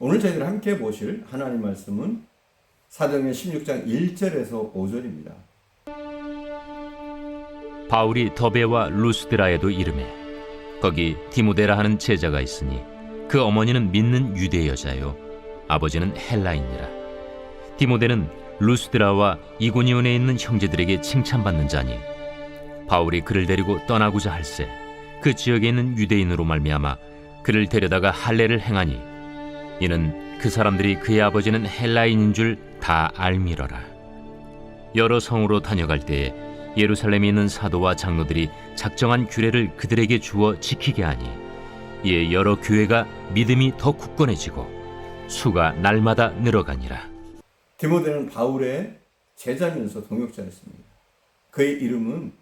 오늘 저희들 함께 보실 하나님 말씀은 사도행전 16장 1절에서 5절입니다. 바울이 더베와 루스드라에도 이름해 거기 디모데라 하는 제자가 있으니 그 어머니는 믿는 유대 여자요 아버지는 헬라인이라 디모데는 루스드라와 이고니온에 있는 형제들에게 칭찬받는 자니 바울이 그를 데리고 떠나고자 할세 그 지역에 있는 유대인으로 말미암아 그를 데려다가 할례를 행하니 이는 그 사람들이 그의 아버지는 헬라인인 줄 다 알미러라 여러 성으로 다녀갈 때에 예루살렘에 있는 사도와 장로들이 작정한 규례를 그들에게 주어 지키게 하니 이에 여러 교회가 믿음이 더 굳건해지고 수가 날마다 늘어가니라. 디모데는 바울의 제자면서 동역자였습니다. 그의 이름은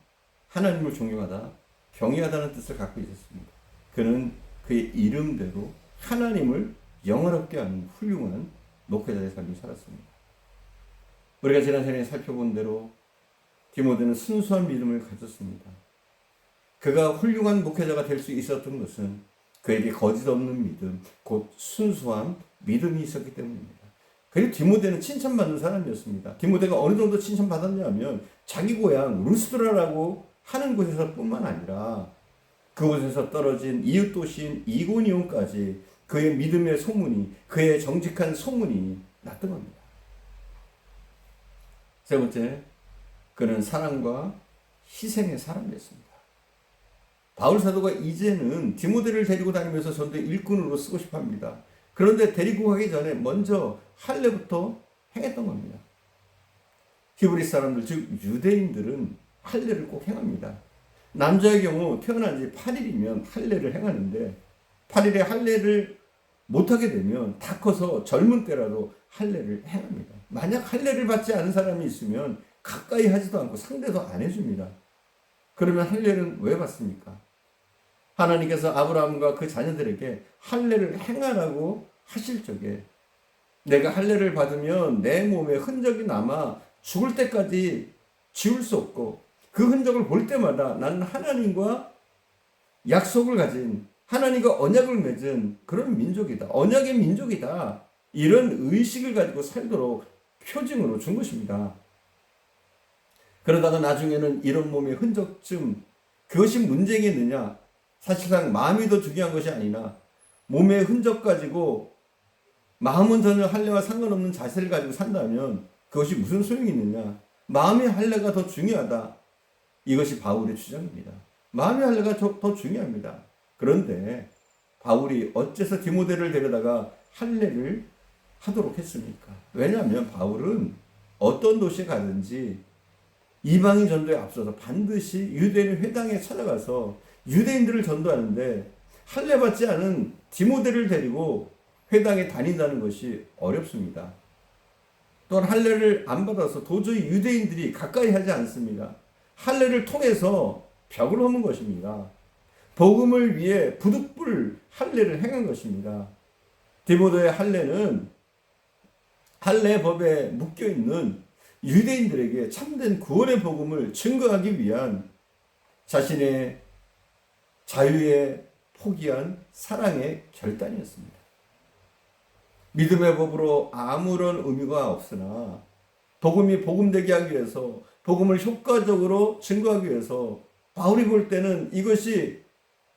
하나님을 존경하다, 경외하다는 뜻을 갖고 있었습니다. 그는 그의 이름대로 하나님을 영화롭게 하는 훌륭한 목회자의 삶을 살았습니다. 우리가 지난 시간에 살펴본 대로 디모데는 순수한 믿음을 가졌습니다. 그가 훌륭한 목회자가 될 수 있었던 것은 그에게 거짓 없는 믿음, 곧 순수한 믿음이 있었기 때문입니다. 그리고 디모데는 칭찬받는 사람이었습니다. 디모데가 어느 정도 칭찬받았냐면 자기 고향 루스드라라고 하는 곳에서 뿐만 아니라 그곳에서 떨어진 이웃 도시인 이고니온까지 그의 믿음의 소문이 그의 정직한 소문이 났던 겁니다. 세 번째, 그는 사랑과 희생의 사람이었습니다. 바울 사도가 이제는 디모데를 데리고 다니면서 전도 일꾼으로 쓰고 싶어 합니다. 그런데 데리고 가기 전에 먼저 할례부터 행했던 겁니다. 히브리 사람들, 즉 유대인들은 할례를 꼭 행합니다. 남자의 경우 태어난 지 8일이면 할례를 행하는데 8일에 할례를 못하게 되면 다 커서 젊은 때라도 할례를 행합니다. 만약 할례를 받지 않은 사람이 있으면 가까이 하지도 않고 상대도 안 해줍니다. 그러면 할례는 왜 받습니까? 하나님께서 아브라함과 그 자녀들에게 할례를 행하라고 하실 적에 내가 할례를 받으면 내 몸에 흔적이 남아 죽을 때까지 지울 수 없고 그 흔적을 볼 때마다 나는 하나님과 약속을 가진 하나님과 언약을 맺은 그런 민족이다. 언약의 민족이다. 이런 의식을 가지고 살도록 표징으로 준 것입니다. 그러다가 나중에는 이런 몸의 흔적쯤 그것이 문제겠느냐? 사실상 마음이 더 중요한 것이 아니라 몸의 흔적 가지고 마음은 전혀 할례와 상관없는 자세를 가지고 산다면 그것이 무슨 소용이 있느냐? 마음의 할례가 더 중요하다. 이것이 바울의 주장입니다. 마음의 할례가 더 중요합니다. 그런데 바울이 어째서 디모데를 데려다가 할례를 하도록 했습니까? 왜냐하면 바울은 어떤 도시에 가든지 이방인 전도에 앞서서 반드시 유대인 회당에 찾아가서 유대인들을 전도하는데 할례 받지 않은 디모데를 데리고 회당에 다닌다는 것이 어렵습니다. 또한 할례를 안 받아서 도저히 유대인들이 가까이 하지 않습니다. 할례를 통해서 벽을 허문 것입니다. 복음을 위해 부득불 할례를 행한 것입니다. 디모데의 할례는 할례 법에 묶여 있는 유대인들에게 참된 구원의 복음을 증거하기 위한 자신의 자유에 포기한 사랑의 결단이었습니다. 믿음의 법으로 아무런 의미가 없으나 복음이 복음되게 하기 위해서 복음을 효과적으로 증거하기 위해서 바울이 볼 때는 이것이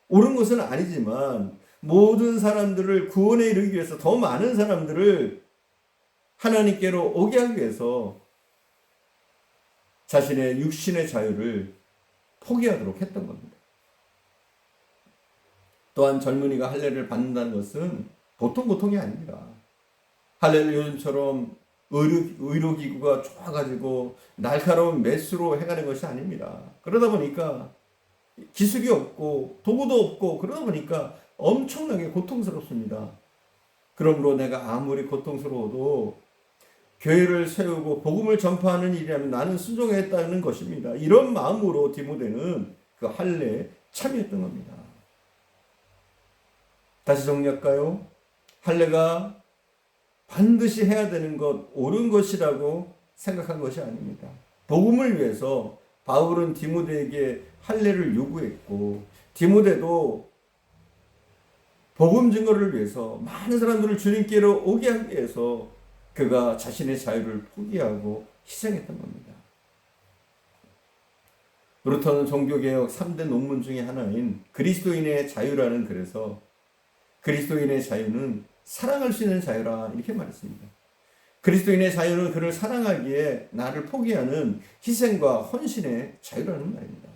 옳은 것은 아니지만 모든 사람들을 구원에 이르기 위해서 더 많은 사람들을 하나님께로 오게 하기 위해서 자신의 육신의 자유를 포기하도록 했던 겁니다. 또한 젊은이가 할례를 받는다는 것은 보통 보통이 아닙니다. 할례를 요즘처럼 의료, 의료기구가 좋아가지고 날카로운 메스로 해가는 것이 아닙니다. 그러다 보니까 기술이 없고 도구도 없고 그러다 보니까 엄청나게 고통스럽습니다. 그러므로 내가 아무리 고통스러워도 교회를 세우고 복음을 전파하는 일이라면 나는 순종했다는 것입니다. 이런 마음으로 디모데는 그 할례에 참여했던 겁니다. 다시 정리할까요? 할례가 반드시 해야 되는 것, 옳은 것이라고 생각한 것이 아닙니다. 복음을 위해서 바울은 디모데에게 할례를 요구했고 디모데도 복음 증거를 위해서 많은 사람들을 주님께로 오게 하기 위해서 그가 자신의 자유를 포기하고 희생했던 겁니다. 루터는 종교개혁 3대 논문 중에 하나인 그리스도인의 자유라는 글에서 그리스도인의 자유는 사랑할 수 있는 자유라 이렇게 말했습니다. 그리스도인의 자유는 그를 사랑하기에 나를 포기하는 희생과 헌신의 자유라는 말입니다.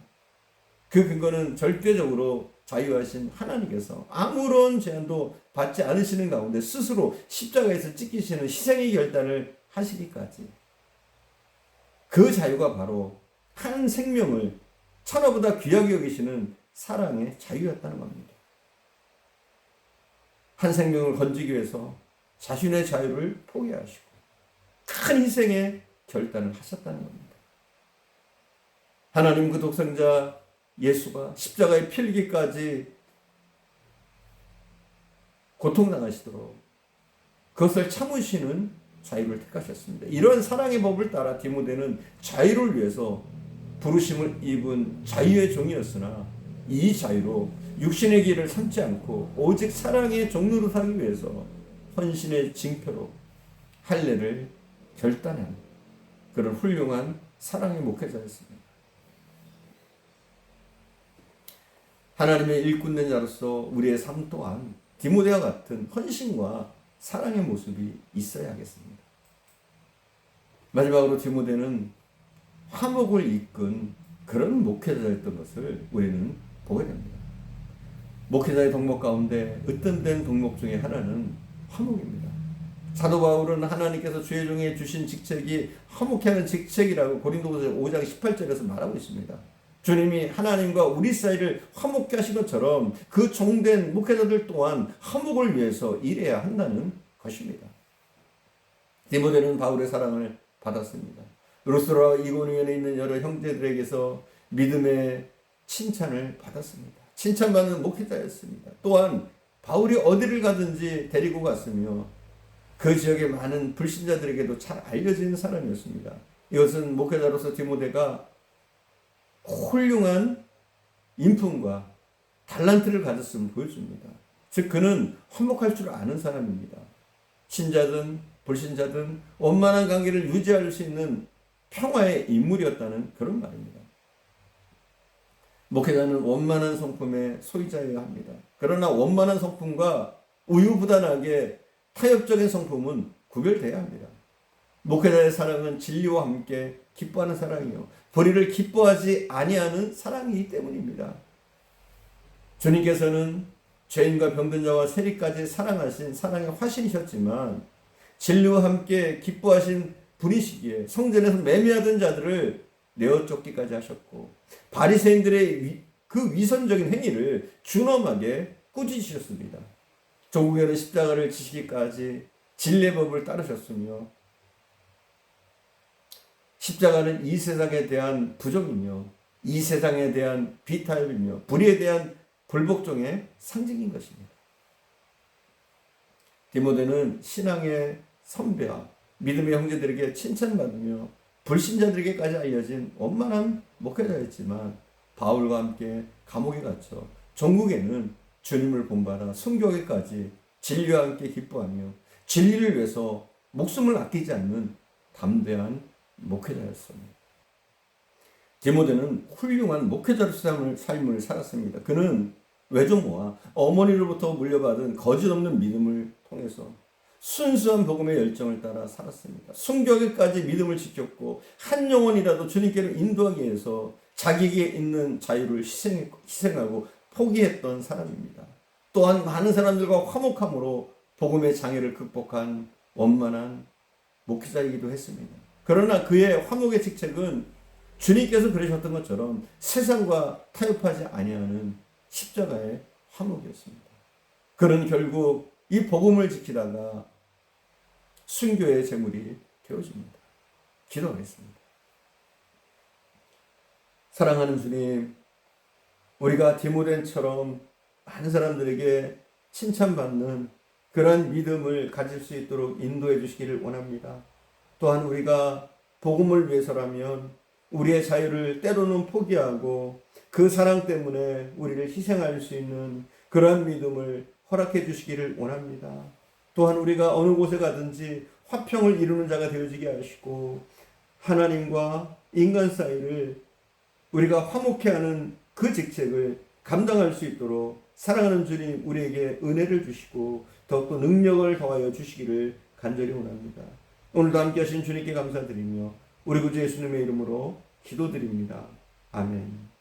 그 근거는 절대적으로 자유하신 하나님께서 아무런 제한도 받지 않으시는 가운데 스스로 십자가에서 찢기시는 희생의 결단을 하시기까지 그 자유가 바로 한 생명을 천하보다 귀하게 여기시는 사랑의 자유였다는 겁니다. 한 생명을 건지기 위해서 자신의 자유를 포기하시고 큰 희생의 결단을 하셨다는 겁니다. 하나님 그 독생자 예수가 십자가에 필기까지 고통당하시도록 그것을 참으시는 자유를 택하셨습니다. 이런 사랑의 법을 따라 디모데는 자유를 위해서 부르심을 입은 자유의 종이었으나 이 자유로 육신의 길을 삼지 않고 오직 사랑의 종로로 살기 위해서 헌신의 징표로 할례를 결단한 그런 훌륭한 사랑의 목회자였습니다. 하나님의 일꾼된 자로서 우리의 삶 또한 디모데와 같은 헌신과 사랑의 모습이 있어야 하겠습니다. 마지막으로 디모데는 화목을 이끈 그런 목회자였던 것을 우리는 보게 됩니다. 목회자의 덕목 가운데 으뜸된 덕목 중에 하나는 화목입니다. 사도 바울은 하나님께서 주의 종에 주신 직책이 화목해 하는 직책이라고 고린도후서 5장 18절에서 말하고 있습니다. 주님이 하나님과 우리 사이를 화목케 하신 것처럼 그 종된 목회자들 또한 화목을 위해서 일해야 한다는 것입니다. 디모데는 바울의 사랑을 받았습니다. 루스라 이고니온에 있는 여러 형제들에게서 믿음의 칭찬을 받았습니다. 칭찬받는 목회자였습니다. 또한 바울이 어디를 가든지 데리고 갔으며 그 지역의 많은 불신자들에게도 잘 알려진 사람이었습니다. 이것은 목회자로서 디모데가 훌륭한 인품과 달란트를 가졌음을 보여줍니다. 즉 그는 화목할 줄 아는 사람입니다. 신자든 불신자든 원만한 관계를 유지할 수 있는 평화의 인물이었다는 그런 말입니다. 목회자는 원만한 성품의 소유자여야 합니다. 그러나 원만한 성품과 우유부단하게 타협적인 성품은 구별돼야 합니다. 목회자의 사랑은 진리와 함께 기뻐하는 사랑이요. 불의를 기뻐하지 아니하는 사랑이기 때문입니다. 주님께서는 죄인과 병든 자와 세리까지 사랑하신 사랑의 화신이셨지만 진리와 함께 기뻐하신 분이시기에 성전에서 매매하던 자들을 내어 쫓기까지 하셨고 바리새인들의 위, 그 위선적인 행위를 준엄하게 꾸짖으셨습니다. 조국에는 십자가를 지시기까지 진례법을 따르셨으며 십자가는 이 세상에 대한 부정이며 이 세상에 대한 비타협이며 불의에 대한 불복종의 상징인 것입니다. 디모데는 신앙의 선배와 믿음의 형제들에게 칭찬받으며 불신자들에게까지 알려진 원만한 목회자였지만 바울과 함께 감옥에 갇혀 전국에는 주님을 본받아 순교하기까지 진리와 함께 기뻐하며 진리를 위해서 목숨을 아끼지 않는 담대한 목회자였습니다. 디모데는 훌륭한 목회자로서의 삶을 살았습니다. 그는 외조모와 어머니로부터 물려받은 거짓 없는 믿음을 통해서 순수한 복음의 열정을 따라 살았습니다. 순교기까지 믿음을 지켰고 한 영혼이라도 주님께로 인도하기 위해서 자기에게 있는 자유를 희생, 희생하고 포기했던 사람입니다. 또한 많은 사람들과 화목함으로 복음의 장애를 극복한 원만한 목회자이기도 했습니다. 그러나 그의 화목의 직책은 주님께서 그러셨던 것처럼 세상과 타협하지 아니하는 십자가의 화목이었습니다. 그는 결국 이 복음을 지키다가 순교의 제물이 되어집니다. 기도하겠습니다. 사랑하는 주님, 우리가 디모덴처럼 많은 사람들에게 칭찬받는 그런 믿음을 가질 수 있도록 인도해 주시기를 원합니다. 또한 우리가 복음을 위해서라면 우리의 자유를 때로는 포기하고 그 사랑 때문에 우리를 희생할 수 있는 그러한 믿음을 허락해 주시기를 원합니다. 또한 우리가 어느 곳에 가든지 화평을 이루는 자가 되어지게 하시고 하나님과 인간 사이를 우리가 화목해 하는 그 직책을 감당할 수 있도록 사랑하는 주님 우리에게 은혜를 주시고 더욱더 능력을 더하여 주시기를 간절히 원합니다. 오늘도 함께 하신 주님께 감사드리며 우리 구주 예수님의 이름으로 기도드립니다. 아멘.